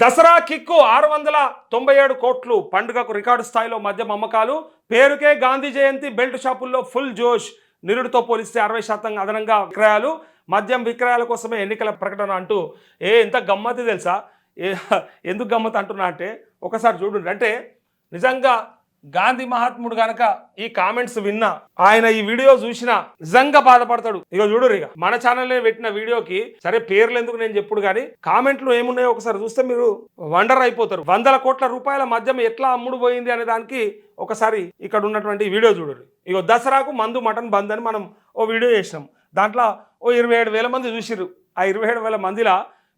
Dasara kick ఆరు వందల తొంభై ఏడు కోట్లు పండుగకు రికార్డు స్థాయిలో మద్యం అమ్మకాలు పేరుకే గాంధీ జయంతి బెల్ట్ షాపుల్లో ఫుల్ జోష్. నిరుడితో పోలిస్తే అరవై శాతం అదనంగా విక్రయాలు మద్యం విక్రయాల కోసమే ఎన్నికల ప్రకటన అంటూ. ఏ ఎంత గమ్మతి తెలుసా? ఏ ఎందుకు గమ్మత్ అంటున్నా అంటే ఒకసారి చూడండి. అంటే నిజంగా గాంధీ మహాత్ముడు గనక ఈ కామెంట్స్ విన్నా ఆయన ఈ వీడియో చూసినా నిజంగా బాధపడతాడు. ఇక చూడు ఇక మన ఛానల్లో పెట్టిన వీడియోకి సరే పేర్లు ఎందుకు నేను చెప్పుడు కానీ కామెంట్లు ఏమున్నాయో ఒకసారి చూస్తే మీరు వండర్ అయిపోతారు. వందల కోట్ల రూపాయల మద్యం ఎట్లా అమ్ముడు పోయింది అనే దానికి ఒకసారి ఇక్కడ ఉన్నటువంటి వీడియో చూడరు ఇక దసరాకు మందు మటన్ బంద్ అని మనం ఓ వీడియో చేసినాం. దాంట్లో ఓ ఇరవై ఏడు వేల మంది చూసిర్రు. ఆ ఇరవై ఏడు వేల మందిలా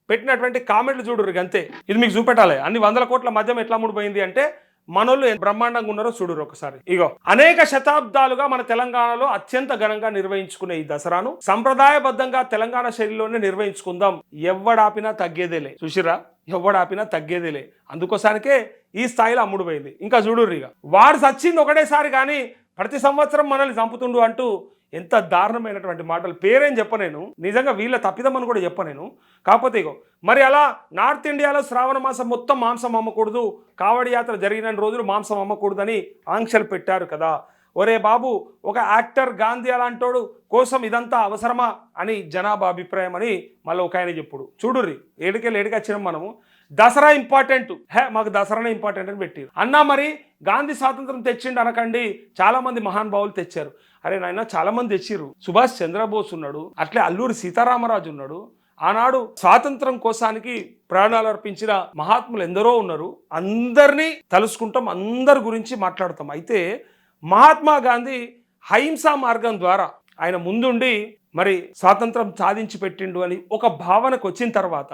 పెట్టినటువంటి కామెంట్లు చూడరు ఇక అంతే ఇది మీకు చూపెట్టాలి. అన్ని వందల కోట్ల మద్యం ఎట్లా అమ్ముడుపోయింది అంటే మనోళ్ళు బ్రహ్మాండంగా ఉన్నారో చూడరు ఒకసారి. ఇగో అనేక శతాబ్దాలుగా మన తెలంగాణలో అత్యంత ఘనంగా నిర్వహించుకునే ఈ దసరాను సంప్రదాయబద్ధంగా తెలంగాణ శైలిలోనే నిర్వహించుకుందాం. ఎవడాపినా తగ్గేదేలే. చూసిరా ఎవడాపినా తగ్గేదేలే. అందుకోసానికే ఈ స్థాయిలో అమ్ముడు పోయింది. ఇంకా చూడుర్రి ఇక వాడు సచ్చింది ఒకటేసారి కానీ ప్రతి సంవత్సరం మనల్ని చంపుతుండు అంటూ ఎంత దారుణమైనటువంటి మాటలు. పేరేం చెప్పలేను నిజంగా వీళ్ళ తప్పిదమని కూడా చెప్పలేను కాకపోతే ఇగో మరి అలా నార్త్ ఇండియాలో శ్రావణ మాసం మొత్తం మాంసం అమ్మకూడదు. కావడి యాత్ర జరిగిన రోజులు మాంసం అమ్మకూడదని ఆంక్షలు పెట్టారు కదా. ఒరే బాబు ఒక యాక్టర్ గాంధీ అలాంటోడు కోసం ఇదంతా అవసరమా అని జనాభా అభిప్రాయం అని మళ్ళీ ఒక ఆయన చెప్పుడు. చూడుర్రి ఏడికెళ్ళి ఏడికొచ్చినాం మనము. దసరా ఇంపార్టెంట్. హే మాకు దసరానే ఇంపార్టెంట్ అని పెట్టారు. అన్నా మరి గాంధీ స్వాతంత్రం తెచ్చిండు అనకండి చాలా మంది మహానుభావులు తెచ్చారు. అరే నాయన చాలా మంది తెచ్చిర్రు. సుభాష్ చంద్రబోస్ ఉన్నాడు అట్లే అల్లూరి సీతారామరాజు ఉన్నాడు. ఆనాడు స్వాతంత్రం కోసానికి ప్రాణాలు అర్పించిన మహాత్ములు ఎందరో ఉన్నారు. అందరినీ తలుసుకుంటాం అందరి గురించి మాట్లాడతాం. అయితే మహాత్మా గాంధీ అహింసా మార్గం ద్వారా ఆయన ముందుండి మరి స్వాతంత్రం సాధించి పెట్టిండు అని ఒక భావనకు వచ్చిన తర్వాత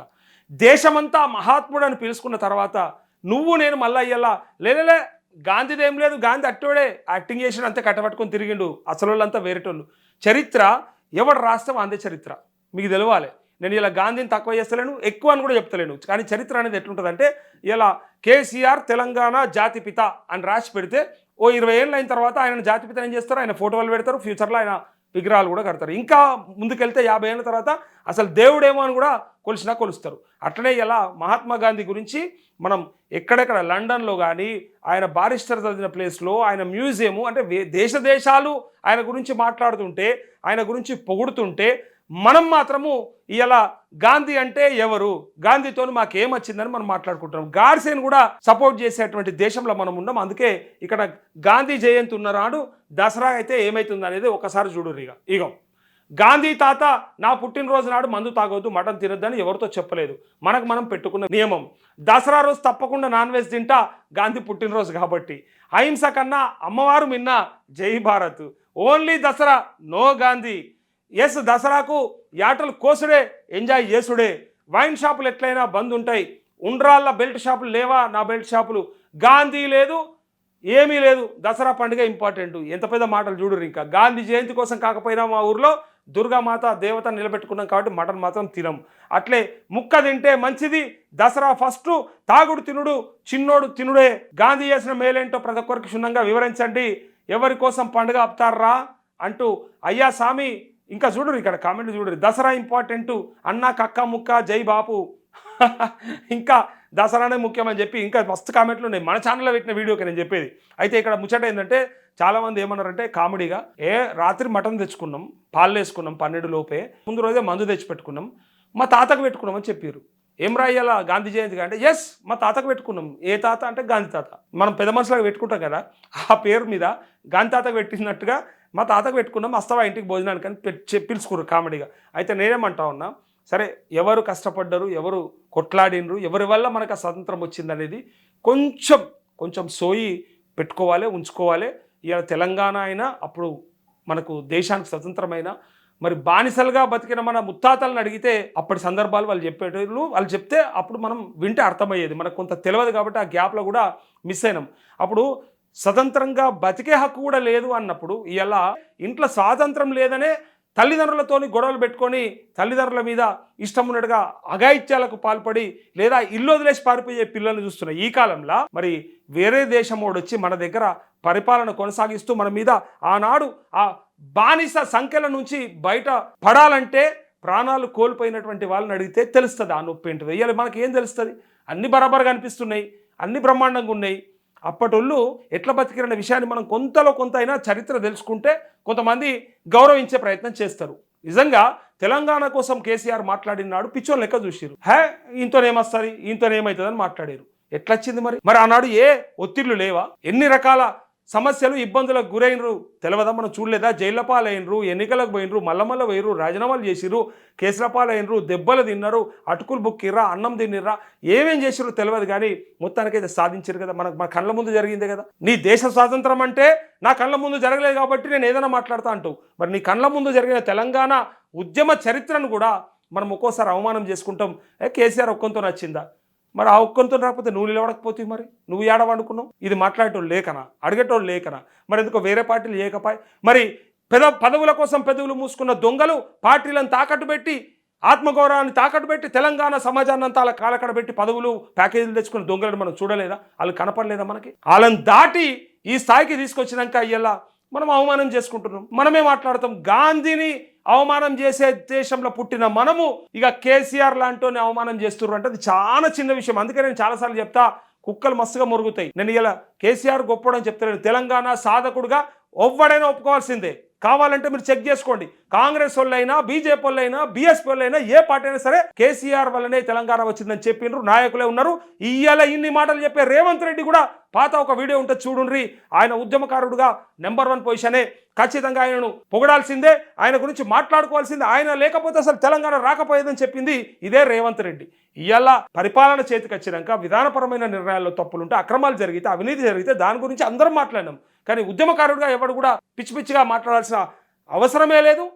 దేశమంతా మహాత్ముడు అని పిలుచుకున్న తర్వాత నువ్వు నేను మళ్ళీ అయ్యేలా లేలే గాంధీదేం లేదు గాంధీ అట్టోడే యాక్టింగ్ చేసిన అంతే కట్టబట్టుకొని తిరిగిండు అసలు వాళ్ళంతా వేరేటోళ్ళు. చరిత్ర ఎవడు రాస్తాం అందే చరిత్ర. మీకు తెలవాలి. నేను ఇలా గాంధీని తక్కువ చేస్తలేను ఎక్కువ అని కూడా చెప్తలేను. కానీ చరిత్ర అనేది ఎట్లుంటుందంటే ఇలా కేసీఆర్ తెలంగాణ జాతిపిత అని రాసి పెడితే ఓ ఇరవై ఏళ్ళు అయిన తర్వాత ఆయన జాతిపిత ఏం చేస్తారు? ఆయన ఫోటోలు పెడతారు ఫ్యూచర్లో ఆయన విగ్రహాలు కూడా కడతారు. ఇంకా ముందుకెళ్తే యాభై ఏళ్ళ తర్వాత అసలు దేవుడేమో అని కూడా కొలిసినా కొలుస్తారు. అట్లనే ఇలా మహాత్మా గాంధీ గురించి మనం ఎక్కడెక్కడ లండన్లో కానీ ఆయన బారిస్టర్ చదివిన ప్లేస్లో ఆయన మ్యూజియము అంటే వే- దేశ దేశాలు ఆయన గురించి మాట్లాడుతుంటే ఆయన గురించి పొగుడుతుంటే మనం మాత్రము ఇలా గాంధీ అంటే ఎవరు? గాంధీతో మాకేం వచ్చిందని మనం మాట్లాడుకుంటున్నాం. గాడ్సేని కూడా సపోర్ట్ చేసేటువంటి దేశంలో మనం ఉన్నాం. అందుకే ఇక్కడ గాంధీ జయంతి ఉన్న నాడు దసరా అయితే ఏమవుతుంది అనేది ఒకసారి చూడరు ఇక ఇగో గాంధీ తాత నా పుట్టినరోజు నాడు మందు తాగొద్దు మటన్ తినొద్దని ఎవరితో చెప్పలేదు. మనకు మనం పెట్టుకున్న నియమం. దసరా రోజు తప్పకుండా నాన్ వెజ్ తింటా గాంధీ పుట్టినరోజు కాబట్టి. అహింస కన్నా అమ్మవారు మిన్న జై Bharat. Only Dasara no Gandhi. Yes దసరాకు యాటలు కోసుడే ఎంజాయ్ చేసుడే. వైన్ షాపులు ఎట్లయినా బంద్ ఉంటాయి. ఉండ్రాళ్ళ బెల్ట్ షాపులు లేవా? నా బెల్ట్ షాపులు. గాంధీ లేదు ఏమీ లేదు. దసరా పండుగ ఇంపార్టెంట్. ఎంత పెద్ద మాటలు చూడరు ఇంకా. గాంధీ జయంతి కోసం కాకపోయినా మా ఊర్లో దుర్గామాత దేవత నిలబెట్టుకున్నాం కాబట్టి మటన్ మాత్రం తినం. అట్లే ముక్క తింటే మంచిది. దసరా ఫస్ట్ తాగుడు తినుడు చిన్నోడు తినుడే. గాంధీ చేసిన మేలేంటో ప్రతి ఒక్కరికి క్షుణ్ణంగా వివరించండి. ఎవరి కోసం పండుగ ఆపుతారా అంటూ అయ్యా స్వామి ఇంకా చూడరు ఇక్కడ కామెంట్ చూడరు. దసరా ఇంపార్టెంట్ అన్న కక్క ముక్క జై బాపు. ఇంకా దసరానే ముఖ్యమని చెప్పి ఇంకా మస్తు కామెంట్లు ఉన్నాయి. మన ఛానల్లో పెట్టిన వీడియోకి నేను చెప్పేది. అయితే ఇక్కడ ముచ్చట ఏంటంటే చాలామంది ఏమన్నారంటే కామెడీగా ఏ రాత్రి మటన్ తెచ్చుకున్నాం పాలు వేసుకున్నాం పన్నెండు లోపే ముందు రోజే మందు తెచ్చి పెట్టుకున్నాం మా తాతకు పెట్టుకున్నామని చెప్పారు ఏం రాయాల గాంధీ జయంతి అంటే ఎస్ మా తాతకు పెట్టుకున్నాం. ఏ తాత అంటే గాంధీ తాత. మనం పెద్ద మనుషులకు పెట్టుకుంటాం కదా ఆ పేరు మీద గాంధీ తాతకు పెట్టినట్టుగా మా తాతకు పెట్టుకున్నాం వస్తావా ఇంటికి భోజనానికి అని పెట్- కామెడీగా. అయితే నేనేమంటా ఉన్నా సరే ఎవరు కష్టపడ్డరు ఎవరు కొట్లాడినరు ఎవరి వల్ల మనకు ఆ స్వతంత్రం వచ్చిందనేది కొంచెం కొంచెం సోయి పెట్టుకోవాలి ఉంచుకోవాలి. ఇవాళ తెలంగాణ అయినా అప్పుడు మనకు దేశానికి స్వతంత్రమైన మరి బానిసలుగా బతికిన మన ముత్తాతలను అడిగితే అప్పటి సందర్భాలు వాళ్ళు చెప్పేటోళ్ళు వాళ్ళు చెప్తే అప్పుడు మనం వింటే అర్థమయ్యేది. మనకు కొంత తెలియదు కాబట్టి ఆ గ్యాప్లో కూడా మిస్ అయినాం. అప్పుడు స్వతంత్రంగా బతికే హక్కు కూడా లేదు అన్నప్పుడు ఇలా ఇంట్లో స్వాతంత్రం లేదనే తల్లిదండ్రులతోని గొడవలు పెట్టుకొని తల్లిదండ్రుల మీద ఇష్టం ఉన్నట్టుగా అఘాయిత్యాలకు పాల్పడి లేదా ఇల్లు వదిలేసి పారిపోయే పిల్లల్ని చూస్తున్న ఈ కాలంలో మరి వేరే దేశం వచ్చి మన దగ్గర పరిపాలన కొనసాగిస్తూ మన మీద ఆనాడు ఆ బానిస సంఖ్యల నుంచి బయట పడాలంటే ప్రాణాలు కోల్పోయినటువంటి వాళ్ళని అడిగితే తెలుస్తుంది. ఆ నొప్పి ఏంటిదో. ఇవాళ మనకి ఏం తెలుస్తుంది? అన్ని బరాబర్ అనిపిస్తున్నాయి. అన్ని బ్రహ్మాండంగా ఉన్నాయి. అప్పటోళ్ళు ఎట్లా బతికిరన్న విషయాన్ని మనం కొంతలో కొంత అయినా చరిత్ర తెలుసుకుంటే కొంతమంది గౌరవించే ప్రయత్నం చేస్తారు. నిజంగా తెలంగాణ కోసం కేసీఆర్ మాట్లాడినాడు పిచ్చోళ్ళు లెక్క చూసిరు హే ఈయనతోనేమొస్తుంది ఈయనతోనేమవుతుందని మాట్లాడారు ఎట్లొచ్చింది మరి? మరి ఆనాడు ఏ ఒత్తిళ్ళు లేవా? ఎన్ని రకాల సమస్యలు ఇబ్బందులకు గురైనరు. తెలవదా? మనం చూడలేదా? జైళ్ళ పాలైనరు ఎన్నికలకు పోయినరు మల్లమల్ల పోయినరు రాజీనామాలు చేసిరు కేసుల పాలైనరు దెబ్బలు తిన్నారు అటుకులు బుక్కిర్రా అన్నం తిన్నిర్రా ఏమేం చేసిర్రు తెలియదు కానీ మొత్తానికైతే సాధించారు కదా. మనకు మన కళ్ళ ముందు జరిగిందే కదా. నీ దేశ స్వాతంత్రం అంటే నా కళ్ళ ముందు జరగలేదు కాబట్టి నేను ఏదైనా మాట్లాడతా అంటూ. మరి నీ కళ్ళ ముందు జరిగిన తెలంగాణ ఉద్యమ చరిత్రను కూడా మనం ఒక్కోసారి అవమానం చేసుకుంటాం. ఏ కేసీఆర్ ఒక్కంతో నచ్చిందా? మరి ఆ ఒక్కరితో రాకపోతే నువ్వు నిలబడకపోతే మరి? నువ్వు ఏడవనుకున్నావు ఇది మాట్లాడేటోళ్ళు లేకనా? అడిగేటోళ్ళు లేకనా? మరి ఎందుకో వేరే పార్టీలు లేకపాయి మరి పెద పదవుల కోసం పెదవులు మూసుకున్న దొంగలు పార్టీలను తాకట్టు పెట్టి ఆత్మగౌరవాన్ని తాకట్టు పెట్టి తెలంగాణ సమాజాన్ని అంతా అలా కాలకడ పెట్టి పదవులు ప్యాకేజీలు తెచ్చుకున్న దొంగలను మనం చూడలేదా? వాళ్ళు కనపడలేదా మనకి? వాళ్ళని దాటి ఈ స్థాయికి తీసుకొచ్చినాక అయ్యేలా మనం అవమానం చేసుకుంటున్నాం. మనమే మాట్లాడతాం. గాంధీని అవమానం చేసే దేశంలో పుట్టిన మనము ఇక కేసీఆర్ లాంటి అవమానం చేస్తున్నారు అంటే అది చాలా చిన్న విషయం. అందుకే నేను చాలాసార్లు చెప్తా కుక్కలు మస్తుగా మురుగుతాయి. నేను ఇలా కేసీఆర్ గొప్పడని చెప్తాను తెలంగాణ సాధకుడుగా ఎవ్వడైనా ఒప్పుకోవాల్సిందే. కావాలంటే మీరు చెక్ చేసుకోండి. కాంగ్రెస్ వాళ్ళైనా బీజేపీ వాళ్ళైనా బీఎస్పీ వాళ్ళైనా ఏ పార్టీ అయినా సరే కేసీఆర్ వల్లనే తెలంగాణ వచ్చిందని చెప్పిండ్రు నాయకులే ఉన్నారు. ఇయ్యాల ఇన్ని మాటలు చెప్పే రేవంత్ రెడ్డి కూడా పాత ఒక వీడియో ఉంటుంది చూడుండ్రి. ఆయన ఉద్యమకారుడుగా నెంబర్ వన్ పొజిషనే. ఖచ్చితంగా ఆయనను పొగడాల్సిందే. ఆయన గురించి మాట్లాడుకోవాల్సిందే. ఆయన లేకపోతే అసలు తెలంగాణ రాకపోయేదని చెప్పింది ఇదే రేవంత్ రెడ్డి. ఇవాళ పరిపాలన చేతికి వచ్చినాక విధానపరమైన నిర్ణయాల్లో తప్పులుంటే అక్రమాలు జరిగితే అవినీతి జరిగితే దాని గురించి అందరం మాట్లాడినాం. కానీ ఉద్యమకారుడిగా ఎవడు కూడా పిచ్చి పిచ్చిగా మాట్లాడాల్సిన అవసరమే లేదు.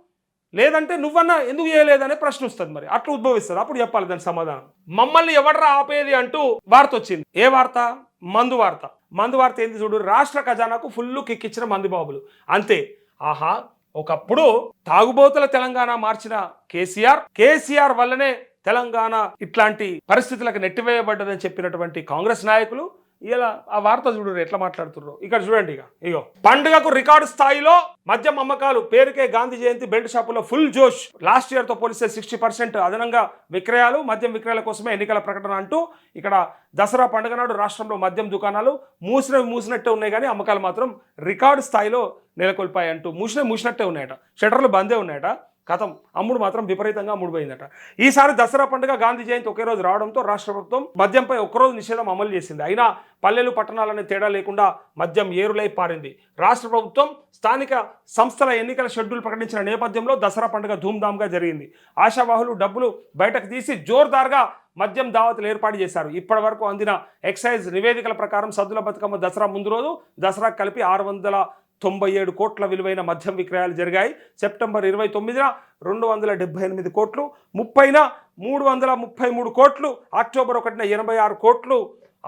లేదంటే నువ్వన్నా ఎందుకు చేయలేదనే ప్రశ్న వస్తుంది మరి. అట్లా ఉద్భవిస్తుంది. అప్పుడు చెప్పాలి దాని సమాధానం. మమ్మల్ని ఎవడరా ఆపేది అంటూ వార్త వచ్చింది. ఏ వార్త? మందు వార్త మందు వార్త ఏంది చూడు రాష్ట్ర ఖజానాకు ఫుల్ కిక్కిచ్చిన మంది బాబులు. అంతే. ఆహా ఒకప్పుడు తాగుబోతుల తెలంగాణ మార్చిన కేసీఆర్. కేసీఆర్ వల్లనే తెలంగాణ ఇట్లాంటి పరిస్థితులకు నెట్టివేయబడ్డదని చెప్పినటువంటి కాంగ్రెస్ నాయకులు ఇలా ఆ వార్త చూడరు ఎట్లా మాట్లాడుతుర్రో. ఇక్కడ చూడండి ఇక. ఇగో. పండుగకు రికార్డు స్థాయిలో మద్యం అమ్మకాలు పేరుకే గాంధీ జయంతి బెల్ట్ షాపులో ఫుల్ జోష్. లాస్ట్ ఇయర్తో పోలిస్తే సిక్స్టీ పర్సెంట్ అదనంగా విక్రయాలు మద్యం విక్రయాల కోసమే ఎన్నికల ప్రకటన అంటూ ఇక్కడ దసరా పండుగ నాడు రాష్ట్రంలో మద్యం దుకాణాలు మూసినవి మూసినట్టే ఉన్నాయి కానీ అమ్మకాలు మాత్రం రికార్డు స్థాయిలో నెలకొల్పాయి అంటూ మూసినవి మూసినట్టే ఉన్నాయట. షట్టర్లు బందే ఉన్నాయట. కథం. అమ్ముడు మాత్రం విపరీతంగా అమ్ముడుపోయిందట ఈసారి దసరా పండుగ గాంధీ జయంతి ఒకే రోజు రావడంతో రాష్ట్ర ప్రభుత్వం మద్యంపై ఒక్కరోజు నిషేధం అమలు చేసింది. అయినా పల్లెలు పట్టణాలనే తేడా లేకుండా మద్యం ఏరులై పారింది. రాష్ట్ర ప్రభుత్వం స్థానిక సంస్థల ఎన్నికల షెడ్యూల్ ప్రకటించిన నేపథ్యంలో దసరా పండుగ ధూమ్ధామ్గా జరిగింది. ఆశావాహులు డబ్బులు బయటకు తీసి జోర్దార్గా మద్యం దావతులు ఏర్పాటు చేశారు. ఇప్పటి వరకు అందిన ఎక్సైజ్ నివేదికల ప్రకారం సద్దుల బతుకమ్మ దసరా ముందు రోజు దసరా కలిపి ఆరు వందల తొంభై ఏడు కోట్ల విలువైన మద్యం విక్రయాలు జరిగాయి. సెప్టెంబర్ ఇరవై తొమ్మిదిన రెండు వందల డెబ్బై ఎనిమిది కోట్లు ముప్పైన మూడు వందల ముప్పై మూడు కోట్లు అక్టోబర్ ఒకటిన ఎనభై ఆరు కోట్లు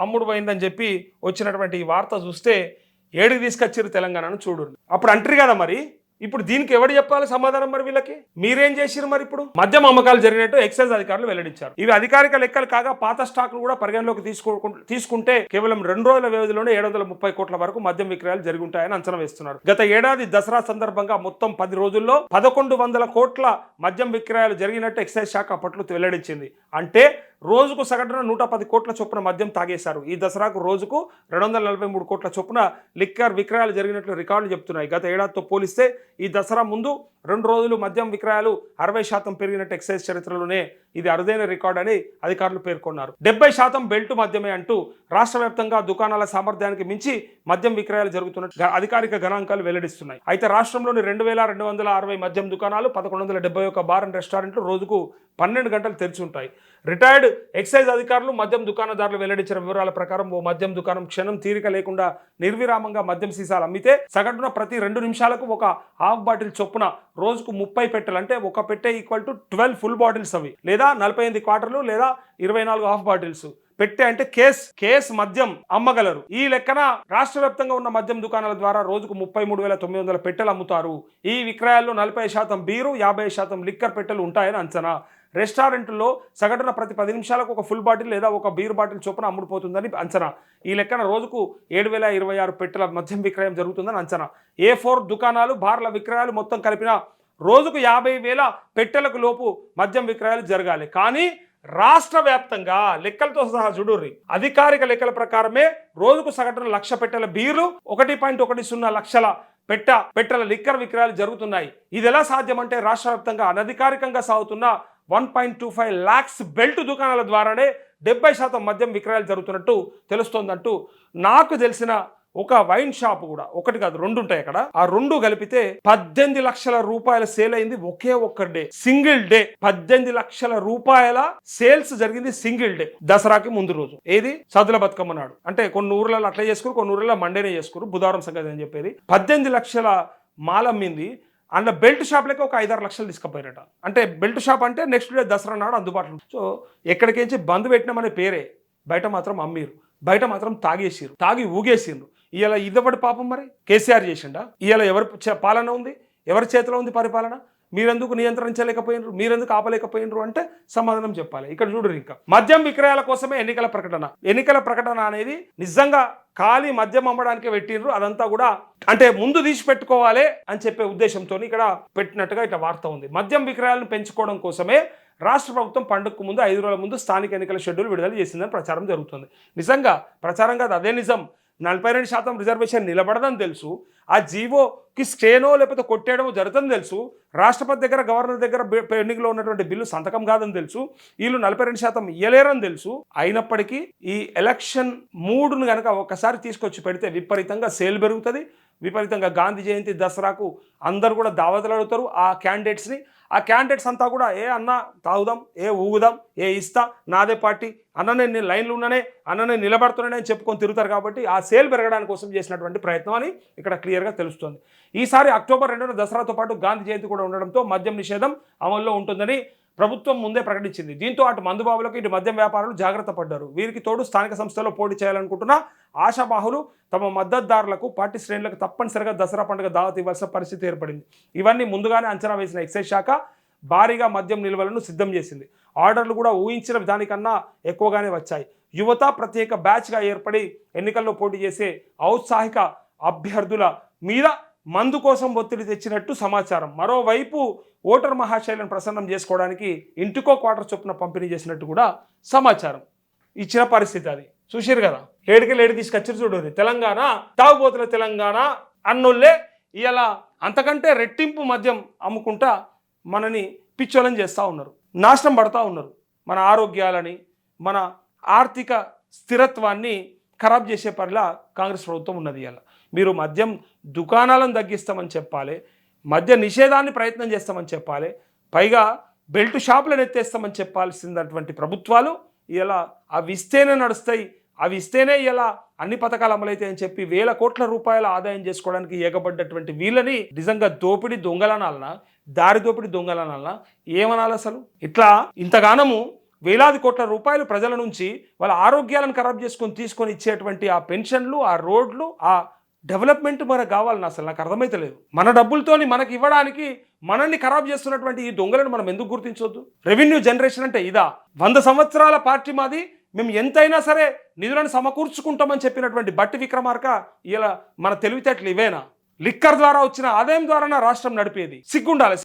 అమ్ముడు పోయిందని చెప్పి వచ్చినటువంటి ఈ వార్త చూస్తే ఏడు తీసుకొచ్చారు తెలంగాణను చూడు. అప్పుడు అంటారు కదా మరి ఇప్పుడు దీనికి ఎవరు చెప్పాలి సమాధానం మరి వీళ్ళకి? మీరేం చేసిరు మరి ఇప్పుడు? మద్యం అమ్మకాలు జరిగినట్టు ఎక్సైజ్ అధికారులు వెల్లడించారు. ఇవి అధికారిక లెక్కలు కాగా పాత స్టాక్ కూడా పరిగణలోకి తీసుకో తీసుకుంటే కేవలం రెండు రోజుల వ్యవధిలోనే ఏడు వందల ముప్పై కోట్ల వరకు మద్యం విక్రయాలు జరిగి ఉంటాయని అంచనా వేస్తున్నారు. గత ఏడాది దసరా సందర్భంగా మొత్తం పది రోజుల్లో పదకొండు వందల కోట్ల మద్యం విక్రయాలు జరిగినట్టు ఎక్సైజ్ శాఖ పట్ల వెల్లడించింది. అంటే రోజుకు సగటున నూట పది కోట్ల చొప్పున మద్యం తాగేశారు. ఈ దసరాకు రోజుకు రెండు వందల నలభై మూడు కోట్ల చొప్పున లిక్కర్ విక్రయాలు జరిగినట్లు రికార్డులు చెప్తున్నాయి. గత ఏడాదితో పోలిస్తే ఈ దసరా ముందు రెండు రోజులు మద్యం విక్రయాలు అరవై శాతం పెరిగినట్టు ఎక్సైజ్ చరిత్రలోనే ఇది అరుదైన రికార్డు అని అధికారులు పేర్కొన్నారు. డెబ్బై శాతం బెల్ట్ మద్యమే అంటూ రాష్ట్ర వ్యాప్తంగా దుకాణాల సామర్థ్యానికి మించి మద్యం విక్రయాలు జరుగుతున్నట్టు అధికారిక గణాంకాలు వెల్లడిస్తున్నాయి. అయితే రాష్ట్రంలోని రెండు వేల రెండు వందల అరవై మద్యం దుకాణాలు పదకొండు వందల డెబ్బై ఒక బార్ అండ్ రెస్టారెంట్లు రోజుకు పన్నెండు గంటలు తెరిచి ఉంటాయి. రిటైర్డ్ ఎక్సైజ్ అధికారులు మద్యం దుకాణదారులు వెల్లడించిన వివరాల ప్రకారం ఓ మద్యం దుకాణం క్షణం తీరిక లేకుండా నిర్విరామంగా మద్యం సీసాలు అమ్మితే సగటున ప్రతి రెండు నిమిషాలకు ఒక హాఫ్ బాటిల్ చొప్పున రోజుకు ముప్పై పెట్టెలు అంటే ఒక పెట్టె equal to twelve full bottles అవి. లేదా నలభై ఎనిమిది క్వార్టర్లు లేదా ఇరవై నాలుగు హాఫ్ బాటిల్స్ పెట్టే అంటే కేస్ కేస్ మద్యం అమ్మగలరు. ఈ లెక్కన రాష్ట్ర వ్యాప్తంగా ఉన్న మద్యం దుకాణాల ద్వారా రోజుకు ముప్పై మూడు వేల తొమ్మిది వందల పెట్టెలు అమ్ముతారు. ఈ విక్రయాల్లో నలభై శాతం బీరు యాభై శాతం లిక్కర్ పెట్టెలు ఉంటాయని అంచనా. రెస్టారెంట్లో సగటున ప్రతి పది నిమిషాలకు ఒక ఫుల్ బాటిల్ లేదా ఒక బీర్ బాటిల్ చొప్పున అమ్ముడుపోతుందని అంచనా. ఈ లెక్కన రోజుకు ఏడు వేల ఇరవై ఆరు పెట్టెల మద్యం విక్రయం జరుగుతుందని అంచనా. ఏ ఫోర్ దుకాణాలు బార్ల విక్రయాలు మొత్తం కలిపిన రోజుకు యాభై వేల పెట్టెలకు లోపు మద్యం విక్రయాలు జరగాలి. కానీ రాష్ట్ర వ్యాప్తంగా లెక్కలతో సహా జుడూరి అధికారిక లెక్కల ప్రకారమే రోజుకు సగటున లక్ష పెట్టెల బీర్లు ఒకటి పాయింట్ ఒకటి సున్నా లక్షల పెట్ట పెట్టెల లిక్కర్ విక్రయాలు జరుగుతున్నాయి. ఇది ఎలా సాధ్యమంటే రాష్ట్ర వ్యాప్తంగా అనధికారికంగా సాగుతున్న one point two five lakhs belt దుకాణాల ద్వారానే డెబ్బై శాతం మద్యం విక్రయాలు జరుగుతున్నట్టు తెలుస్తోందంటూ నాకు తెలిసిన ఒక వైన్ షాప్ కూడా ఒకటి కాదు రెండు ఉంటాయి అక్కడ. ఆ రెండు కలిపితే పద్దెనిమిది లక్షల రూపాయల సేల్ అయింది ఒకే ఒక్క డే సింగిల్ డే. పద్దెనిమిది లక్షల రూపాయల సేల్స్ జరిగింది సింగిల్ డే దసరాకి ముందు రోజు. ఏది? సదుల బతుకమ్మ నాడు. అంటే కొన్ని ఊర్లలో అట్లా చేసుకురు కొన్ని ఊర్లలో మండేనే చేసుకురు బుధవారం సంగతి అని చెప్పేది. పద్దెనిమిది లక్షల మాలమ్మింది అందులో బెల్ట్ షాప్లకి ఒక ఐదారు లక్షలు తీసుకుపోయారట. అంటే బెల్ట్ షాప్ అంటే నెక్స్ట్ డే దసరా నాడు అందుబాటులో సో ఎక్కడికించి బంద్ పెట్టినామనే పేరే బయట మాత్రం అమ్మీరు. బయట మాత్రం తాగేసిరు. తాగి ఊగేసిండ్రు. ఇవాళ ఇదొకటి పాపం మరి? కేసీఆర్ చేసిండా? ఇవాళ ఎవరి చే- పాలన ఉంది? ఎవరి చేతిలో ఉంది పరిపాలన? మీరెందుకు నియంత్రించలేకపోయినరు? మీరెందుకు ఆపలేకపోయినరు అంటే సమాధానం చెప్పాలి. ఇక్కడ చూడరు ఇంకా. మద్యం విక్రయాల కోసమే ఎన్నికల ప్రకటన. ఎన్నికల ప్రకటన అనేది నిజంగా ఖాళీ మద్యం అమ్మడానికి పెట్టినరు అదంతా కూడా అంటే ముందు తీసి పెట్టుకోవాలి అని చెప్పే ఉద్దేశంతో ఇక్కడ పెట్టినట్టుగా ఇట్లా వార్త ఉంది. మద్యం విక్రయాలను పెంచుకోవడం కోసమే రాష్ట్ర ప్రభుత్వం పండుగకు ముందు ఐదు రోజుల ముందు స్థానిక ఎన్నికల షెడ్యూల్ విడుదల చేసిందని ప్రచారం జరుగుతుంది. నిజంగా ప్రచారం కాదు అదే నిజం. నలభై రెండు శాతం రిజర్వేషన్ నిలబడదని తెలుసు. ఆ జీవోకి స్టేనో లేకపోతే కొట్టేయడమో జరుగుతుందని తెలుసు. రాష్ట్రపతి దగ్గర గవర్నర్ దగ్గర పెండింగ్లో ఉన్నటువంటి బిల్లు సంతకం కాదని తెలుసు. వీళ్ళు నలభై రెండు శాతం ఇయ్యలేరని తెలుసు. అయినప్పటికీ ఈ ఎలక్షన్ మూడును కనుక ఒక్కసారి తీసుకొచ్చి పెడితే విపరీతంగా సేల్ పెరుగుతుంది. విపరీతంగా గాంధీ జయంతి దసరాకు అందరు కూడా దావతలు అడుగుతారు ఆ క్యాండిడేట్స్ని ఆ క్యాండిడేట్స్ అంతా కూడా ఏ అన్న తాగుదాం ఏ ఊగుదాం ఏ ఇస్తా నాదే పార్టీ అన్ననే నేను లైన్లు ఉన్నానే అన్ననే నిలబడుతున్నానే అని చెప్పుకొని తిరుగుతారు కాబట్టి ఆ సేల్ పెరగడానికి కోసం చేసినటువంటి ప్రయత్నం అని ఇక్కడ క్లియర్గా తెలుస్తుంది. ఈసారి అక్టోబర్ రెండున దసరాతో పాటు గాంధీ జయంతి కూడా ఉండడంతో మద్యం నిషేధం అమల్లో ఉంటుందని ప్రభుత్వం ముందే ప్రకటించింది. దీంతో అటు మందుబాబులకు ఇటు మద్యం వ్యాపారులు జాగ్రత్త పడ్డారు. వీరికి తోడు స్థానిక సంస్థల్లో పోటీ చేయాలనుకుంటున్న ఆశాబాహులు తమ మద్దతుదారులకు పార్టీ శ్రేణులకు తప్పనిసరిగా దసరా పండుగ దావత్ ఇవ్వాల్సిన పరిస్థితి ఏర్పడింది. ఇవన్నీ ముందుగానే అంచనా వేసిన ఎక్సైజ్ శాఖ భారీగా మద్యం నిల్వలను సిద్ధం చేసింది. ఆర్డర్లు కూడా ఊహించిన దానికన్నా ఎక్కువగానే వచ్చాయి. యువత ప్రత్యేక బ్యాచ్గా ఏర్పడి ఎన్నికల్లో పోటీ చేసే ఔత్సాహిక అభ్యర్థుల మీద మందు కోసం ఒత్తిడి తెచ్చినట్టు సమాచారం. మరోవైపు ఓటర్ మహాశైలను ప్రసన్నం చేసుకోవడానికి ఇంటికో క్వార్టర్ చొప్పున పంపిణీ చేసినట్టు కూడా సమాచారం. ఇచ్చిన పరిస్థితి అది. చూసారు కదా? ఏడికి లేడి తీసుకొచ్చారు చూడండి తెలంగాణ తాగుబోతుల తెలంగాణ అన్నోళ్ళే ఇలా అంతకంటే రెట్టింపు మద్యం అమ్ముకుంటా మనని పిచ్చోలం చేస్తూ ఉన్నారు. నాశనం పడతా ఉన్నారు. మన ఆరోగ్యాలని మన ఆర్థిక స్థిరత్వాన్ని ఖరాబ్ చేసే పనిలా కాంగ్రెస్ ప్రభుత్వం ఉన్నది ఇలా మీరు మద్యం దుకాణాలను తగ్గిస్తామని చెప్పాలి మద్య నిషేధాన్ని ప్రయత్నం చేస్తామని చెప్పాలి. పైగా బెల్ట్ షాపులను ఎత్తేస్తామని చెప్పాల్సినటువంటి ప్రభుత్వాలు ఇలా అవి ఇస్తేనే నడుస్తాయి అవి ఇస్తేనే ఇలా అన్ని పథకాలు అమలైతాయని చెప్పి వేల కోట్ల రూపాయల ఆదాయం చేసుకోవడానికి ఏగబడ్డటువంటి వీళ్ళని నిజంగా దోపిడి దొంగలనాలనా దారి దోపిడి దొంగలనాలనా ఏమనాలి అసలు? ఇట్లా ఇంతగానము వేలాది కోట్ల రూపాయలు ప్రజల నుంచి వాళ్ళ ఆరోగ్యాలను ఖరాబ్ చేసుకొని తీసుకొని ఇచ్చేటువంటి ఆ పెన్షన్లు ఆ రోడ్లు ఆ డెవలప్మెంట్ మనకు కావాలని అసలు నాకు అర్థమైతలేదు మన డబ్బులతోని మనకి ఇవ్వడానికి మనల్ని ఖరాబ్ చేస్తున్నటువంటి ఈ దొంగలను మనం ఎందుకు గుర్తించవద్దు రెవెన్యూ జనరేషన్ అంటే ఇదా? వంద సంవత్సరాల పార్టీ మాది మేము ఎంతైనా సరే నిధులను సమకూర్చుకుంటామని చెప్పినటువంటి బట్టి విక్రమార్క ఇలా మన తెలివితేటలు ఇవేనా? లిక్కర్ ద్వారా వచ్చిన ఆదాయం ద్వారా రాష్ట్రం నడిపేది? సిగ్గుండాలి.